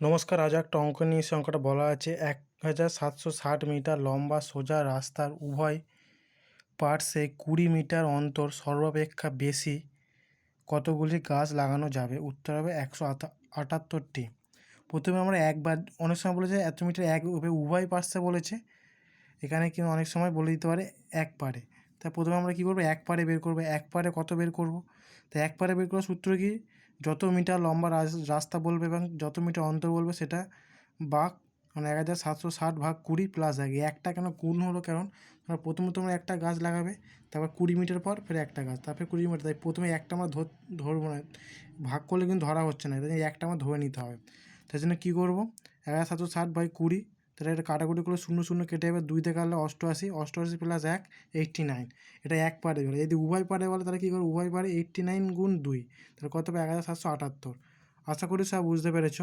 নমস্কার, আজ একটা অঙ্ক নিয়ে এসে অঙ্কটা বলা আছে। এক হাজার সাতশো ষাট মিটার লম্বা সোজা রাস্তার উভয় পার্শ্বে কুড়ি মিটার অন্তর সর্বাপেক্ষা বেশি কতগুলি গাছ লাগানো যাবে? উত্তর হবে একশো আটা আটাত্তরটি। প্রথমে আমরা একবার, অনেক সময় বলেছে এত মিটার এক উভয় পার্শ্বে বলেছে। এখানে কিন্তু অনেক সময় বলে দিতে পারে এক পারে। তা প্রথমে আমরা কী করব? এক পারে বের করব। এক পারে কত বের করব? তা এক পারে বের করার সূত্র কি? যত মিটার লম্বা রাস- রাস্তা বলবে এবং যত মিটার অন্তর বলবে সেটা ভাগ মানে এক হাজার সাতশো ষাট ভাগ কুড়ি প্লাস এক একটা কেন গুণ হলো কারণ? প্রথমে তোমরা একটা গাছ লাগাবে, তারপর কুড়ি মিটার পর ফের একটা গাছ, তারপরে কুড়ি মিটার, তাই প্রথমে একটা আমরা ধর, ধরবো না, ভাগ করলে কিন্তু ধরা হচ্ছে না একটা আমার ধরে নিতে হবে। তাই জন্য কী করব? এক হাজার সাতশো ষাট বাই কুড়ি তাহলে এটা কাটাকুটি করে শূন্য শূন্য কেটে যাবে দুই থেকে কাটলে অষ্টআশি অষ্টআশি প্লাস এক এইট্টি নাইন এটা এক পারে বলে যদি উভয় পারে বলে, তাহলে কী করে উভয় পারে এইট্টি নাইন গুণ দুই। তাহলে কত হবে? এক হাজার সাতশো আটাত্তর। আশা করি সব বুঝতে পেরেছ।